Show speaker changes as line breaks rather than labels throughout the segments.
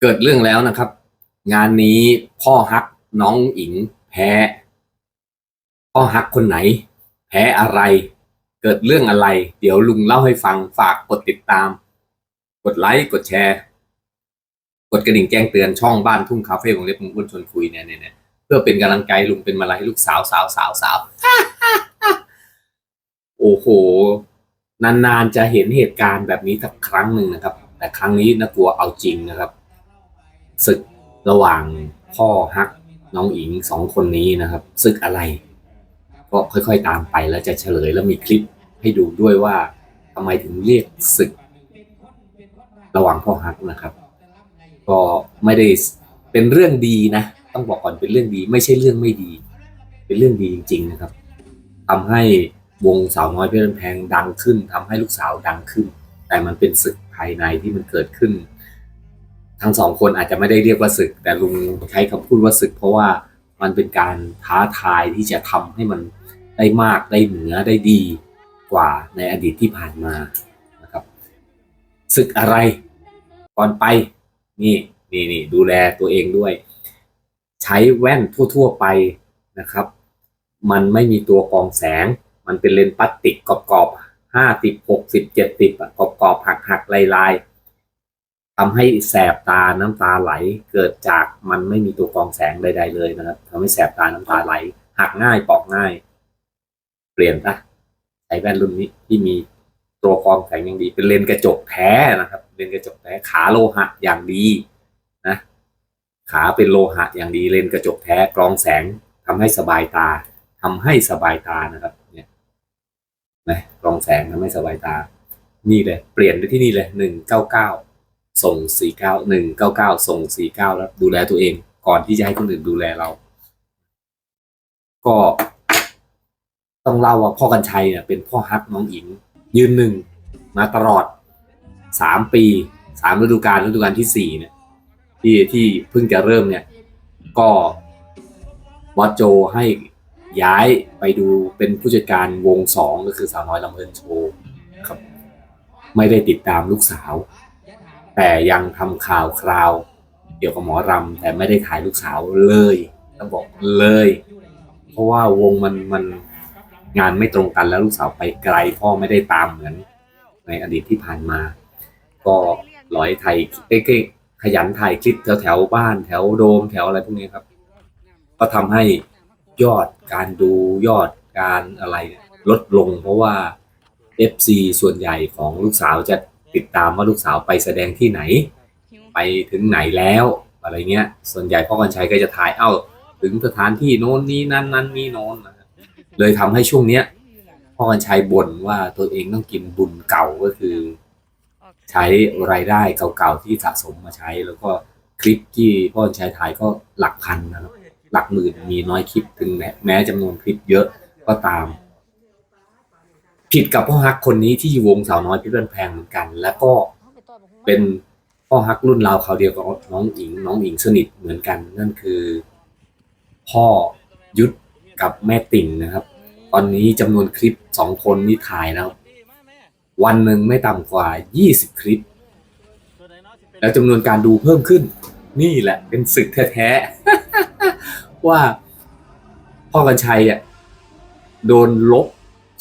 เกิดเรื่องแล้วนะครับ งานนี้พ่อฮักน้องอิงแพ้ พ่อฮักคนไหน แพ้อะไร เกิดเรื่องอะไร เดี๋ยวลุงเล่าให้ฟังฝากกดติดตาม กดไลค์กดแชร์ กดกระดิ่งแจ้งเตือนช่องบ้านทุ่งคาเฟ่ของเล็บมุงอ้นชวนคุยเนี่ยเนี่ยเพื่อเป็นกำลังใจลุงเป็นมาลัยให้ลูกสาวสาวสาวสาวโอ้โห นานๆจะเห็นเหตุการณ์แบบนี้สักครั้งหนึ่งนะครับ แต่ครั้งนี้นะกลัวเอาจริงนะครับ ศึกระหว่างพ่อฮักน้องอิงสองคนนี้นะครับ ศึกอะไร ก็ค่อยๆตามไปแล้วจะเฉลยแล้วมีคลิปให้ดูด้วยว่าทำไมถึงเรียกศึก ระหว่างพ่อฮักนะครับ ก็ไม่ได้เป็นเรื่องดีนะ ต้องบอกก่อนเป็นเรื่องดี ไม่ใช่เรื่องไม่ดี เป็นเรื่องดีจริง ๆนะครับทำให้วงสาวน้อยเพชรแพงดังขึ้นทำให้ลูกสาวดังขึ้น แต่มันเป็นศึกภายในที่มันเกิดขึ้น ทั้งสองคนอาจจะไม่ได้เรียกว่าศึก แต่ลุงใช้คำพูดว่าศึก เพราะว่ามันเป็นการท้าทายที่จะทำให้มันได้มากได้เหนือได้ดีกว่าในอดีตที่ผ่านมานะครับศึกอะไรก่อนไปนี่นี่นี่ดูแลตัวเองด้วย ใช้แว่นทั่ว ๆไปนะครับ มันไม่มีตัวกองแสง มันเป็นเลนส์พลาสติกกรอบๆห้าสิบหกสิบเจ็ดสิบกรอบๆหักหักๆลายลายๆ ทำให้แสบตาน้ำตาไหล เกิดจากมันไม่มีตัวกรองแสงใด ๆ เลยนะครับทำให้แสบตาน้ำตาไหล หักง่ายปอกง่าย เปลี่ยนปะใช้แว่นรุ่นนี้ที่มีตัวกรองแสงอย่างดี เป็นเลนส์กระจกแท้นะครับ เลนส์กระจกแท้ขาโลหะอย่างดีนะ ขาเป็นโลหะอย่างดีเลนส์กระจกแท้กรองแสงทำให้สบายตาทำให้สบายตานะครับ เนี่ยนะกรองแสงทำให้สบายตา นี่เลย เปลี่ยนไปที่นี่เลยหนึ่งเก้าเก้า ส่งสี่เก้าหนึ่งเก้าเก้าส่งสี่เก้าแล้วดูแลตัวเอง ก่อนที่จะให้คนอื่นดูแลเรา ก็ ต้องเล่าว่าพ่อกันชัยเนี่ยเป็นพ่อฮักน้องหญิง ยืนหนึ่งมาตลอดสามปีสามฤดูกาลฤดูกาลที่สี่เนี่ย ที่ที่เพิ่งจะเริ่มเนี่ย ก็วอสโจให้ย้ายไปดูเป็นผู้จัดการวงสองก็คือสาวน้อยลำเพลินโชว์ครับ ไม่ได้ติดตามลูกสาว แต่ยังทำข่าวคราว เกี่ยวกับหมอรำแต่ไม่ได้ถ่ายลูกสาวเลยต้องบอกเลย เพราะว่าวงมันมันงานไม่ตรงกันแล้วลูกสาวไปไกลพ่อไม่ได้ตามเหมือน ในอดีตที่ผ่านมา ก็ร้อยไทยเอ้ยขยันถ่ายคลิปแถวแถวบ้านแถวโดมแถวอะไรพวกนี้ครับ ก็ทำให้ยอดการดูยอดการอะไรลดลง เพราะว่า FC ส่วนใหญ่ของลูกสาวจะ ติดตามว่าลูกสาวไปแสดงที่ไหน ไปถึงไหนแล้วอะไรเงี้ย ส่วนใหญ่พ่อกันชัยก็จะถ่ายเอ้า ถึงสถานที่โน้นนี้นั่นนั้นนี่โน้นนะครับเลยทำให้ช่วงเนี้ยพ่อกันชัยบ่นว่าตัวเองต้องกินบุญเก่าก็คือ ใช้รายได้เก่าๆที่สะสมมาใช้ แล้วก็คลิปที่พ่อกันชัยถ่ายก็หลักพันนะครับหลักหมื่นมีน้อยคลิปถึงแม้แม้จำนวนคลิปเยอะก็ตาม ผิดกับพ่อฮักคนนี้ที่อยู่วงสาวน้อยพี่เพื่อนแพงเหมือนกัน แล้วก็เป็นพ่อฮักรุ่นราวเขาเดียวกับน้องอิง น้องอิงสนิทเหมือนกัน นั่นคือ พ่อยุทธกับแม่ติ่งนะครับ ตอนนี้จำนวนคลิปสองคนนี้ถ่ายแล้ววันหนึ่งไม่ต่ำกว่า 20 คลิป แล้วจำนวนการดูเพิ่มขึ้น นี่แหละเป็นศึกแท้ๆว่าพ่อกันชัยอะโดนลบ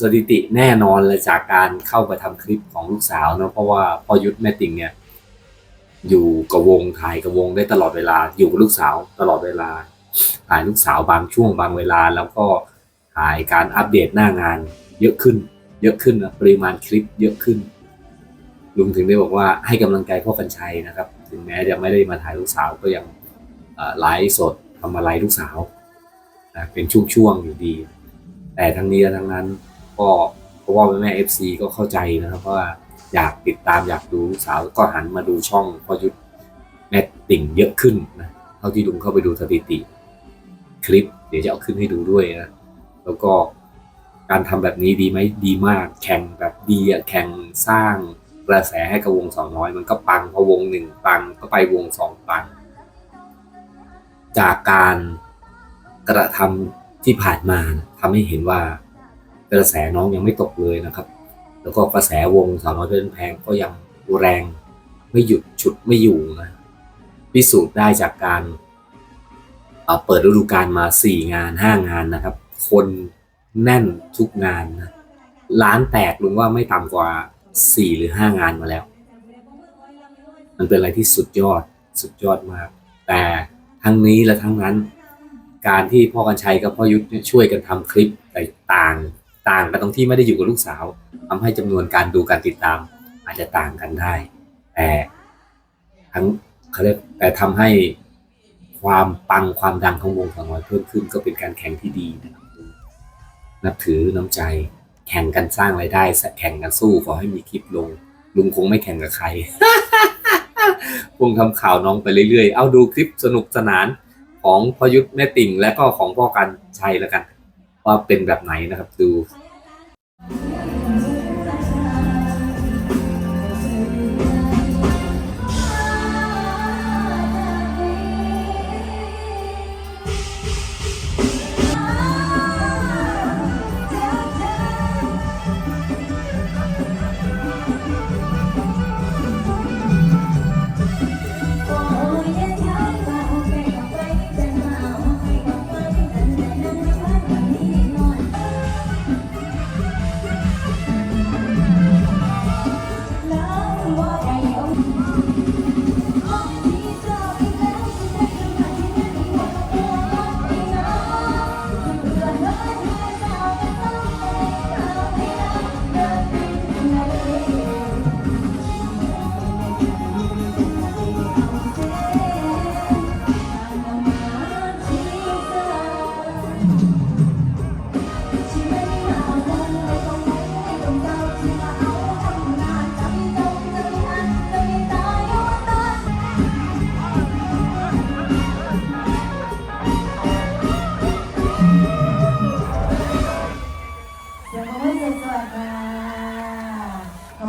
สถิติแน่นอนเลยจากการเข้าไปทำคลิปของลูกสาวเนาะเพราะว่าพ่อยุทธแม่ติ่งเนี่ย อยู่กับวงถ่ายกับวงได้ตลอดเวลา อยู่กับลูกสาวตลอดเวลา ถ่ายลูกสาวบางช่วงบางเวลา แล้วก็ถ่ายการอัปเดตหน้างาน เยอะขึ้น เยอะขึ้นนะปริมาณคลิปเยอะขึ้นลุงถึงได้บอกว่าให้กำลังใจพ่อกันชัยนะครับ ถึงแม้จะไม่ได้มาถ่ายลูกสาวก็ยังไลฟ์สดทำอะไรลูกสาว เป็นช่วงๆอยู่ดี แต่ทั้งนี้และทั้งนั้น ก็เพราะว่าแม่เอฟซีก็เข้าใจนะครับว่าอยากติดตามอยากดูลูกสาวก็หันมาดูช่องพอยุทธแม่ติ่งเยอะขึ้นนะเท่าที่ลุงเข้าไปดูสถิติ คลิป เดี๋ยวจะเอาขึ้นให้ดูด้วยนะแล้วก็การทำแบบนี้ดีไหมดีมาก แข่งแบบดีอะแข่งสร้างกระแสให้กับวงสองน้อย มันก็ปังพอวงหนึ่งปังก็ไปวงสองปัง จากการกระทำที่ผ่านมาทำให้เห็นว่า กระแสน้องยังไม่ตกเลยนะครับ แล้วก็กระแสวงสาวน้อยเพลินแพงก็ยังแรงไม่หยุดฉุดไม่อยู่นะพิสูจน์ได้จากการเปิดฤดูกาลมาสี่งานห้างานนะครับ คนแน่นทุกงานนะร้านแตกลุงว่าไม่ต่ำกว่าสี่หรือห้างานมาแล้ว มันเป็นอะไรที่สุดยอดสุดยอดมาก แต่ทั้งนี้และทั้งนั้น การที่พ่อกันชัยกับพ่อยุทธช่วยกันทำคลิปต่าง ต่างกันตรงที่ไม่ได้อยู่กับลูกสาวทำให้จำนวนการดูการติดตาม อาจจะต่างกันได้ แต่ทั้งเขาเรียกแต่ทำให้ความปังความดังของวงสาวน้อยเพิ่มขึ้นก็เป็นการแข่งที่ดีนะครับนับถือน้ำใจแข่งกันสร้างรายได้แข่งกันสู้ขอให้มีคลิปลง ลุงคงไม่แข่งกับใครคงทำข่าวน้องไปเรื่อยๆ เอาดูคลิปสนุกสนานของพยุทธแม่ติ่งและก็ของพ่อกันชัยแล้วกัน ว่าเป็นแบบไหนนะครับ ดู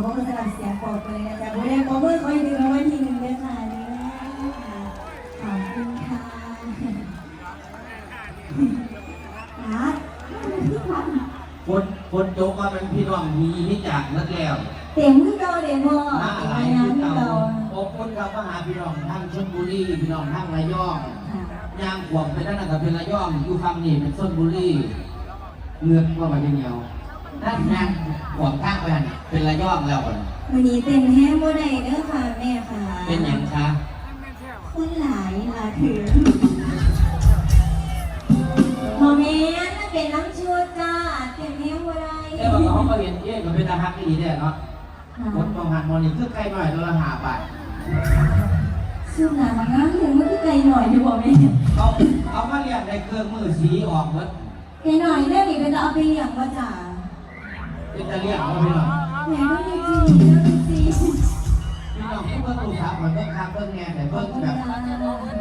ขอบคุณสำหรับเสียงปรบมือนะจ๊ะบุเรียนปรบมือคอยดึงเอาไว้ทีหนึ่งด้วยค่ะนี่ขอบคุณค่ะนะพี่พัน
คนคนโจกว่าเป็นพี่น้องมีนี่จากนักแล้ว
เต็มที่เราเดโม
มา
เต็ม
หลาย
งาน
ที่
ที่
เก่า
เรา
ขอบคุณครับมาหาพี่น้องทั้งชลบุรีพี่น้องทั้งระยอง
ค่ะ
ยางขวบเป็นนั่นกับเป็นระยองอยู่ฝั่งนี้เป็นชลบุรีเลือกว่ามันยังเหนียว นั่นยางขวบข้างไปหั่นเป็นระยองแล้วก่อน
วันนี้เต็มแห้งบ่ได้เด้อค่ะแม่ค่ะ
เป็นอย่างคะ
คนหลายหลายถือโมเมนต์มันเป็นน้ำชูจ้าเต็มแห้งบ่ได้
แต่ว่าเขาก็เห็นเอ๊ะก็เป็นตาฮักดีเนี่ยเนาะคนมองหันมองนี่คือใกล้หน่อยตัวละหาบาท
ซึ่งหนามันงามถึงมันคือไกลหน่อยอยู่บ่แม่
เขาเอามาเรียกในเครื่องมือสีออกหมด
ไกลหน่อยแม่นี่ก็จะเอาไปเลี้ยงว่าจ้า
เป็นตะเลียกเขาพี่น้อง
แม่ก็มีจริงแล้วจริ
พี่น้องที่เบิ่งลูกสาวมันเบิ่งคาเบิ่งแง่แต่เบิ่งแบบ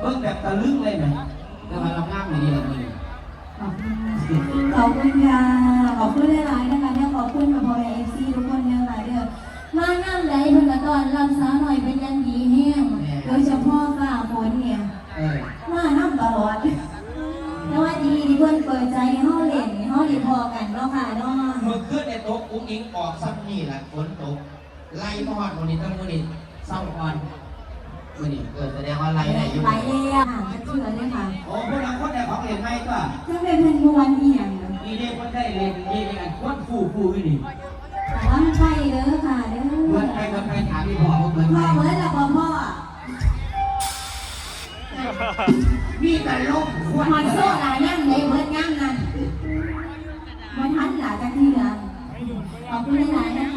เบิ่งแบบตะลึงเลยนะแต่ว่าเราง่ามดีละนี่
ขอบคุณค่ะ ขอบคุณหลายๆนะคะเนี่ยขอบคุณกับพอเอฟซีทุกคนเนี่ยหลายเด้อมาน้ำไหลเพิ่นก็ตอนรับสาวหน่อย มาฮอ
ดวันนี้ตั้งมื้อนี้เศร้าอ่อนมื้อนี้เกิดแสดงว่าไล่ได้อยู่
ไปเลยอะจะเชื่อเลยค่ะ
โอ้พวกเราคนได้ของเล่นใหม่ก็
ถ้าเป็นเพิ่นมวนอีหยัง
มีเด็กคนได้เล่นมีเด็กอันคนฟูฟูอยู่นี่
แต่ว่ามันใช่เด้อค่ะเด้อ
เพิ่นไปเพิ่นไปถามพี่พ่อว่าเพิ่น
พ่อเมื่อละพ่อพ่อ
มีแต่ลมค
มันนโซ่หลายนั่งเลยเมื่อย่ำนั่นมันทันหลายจากที่ลือขอบคุณหลายนะคะ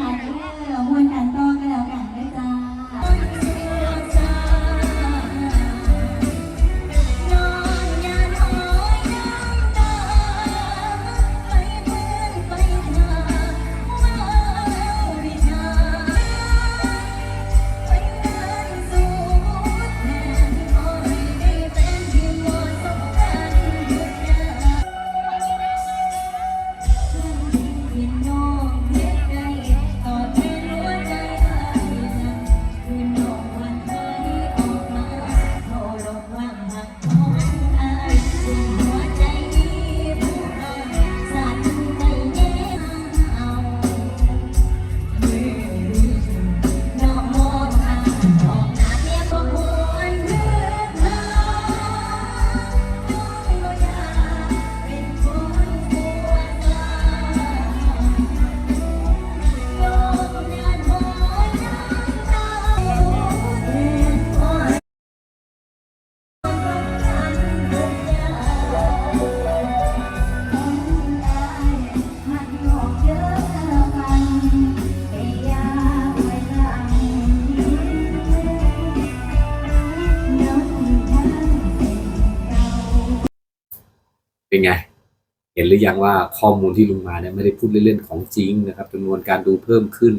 เป็
นไง เห็นหรือยังว่าข้อมูลที่ลุงมาเนี่ยไม่ได้พูดเล่นๆของจริงนะครับจำนวนการดูเพิ่มขึ้น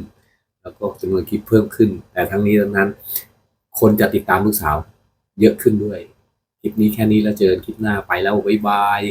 แล้วก็จำนวนคลิปเพิ่มขึ้น แต่ทั้งนี้ทั้งนั้น คนจะติดตามลูกสาวเยอะขึ้นด้วย คลิปนี้แค่นี้แล้วเจอคลิปหน้าไปแล้วบ๊ายบาย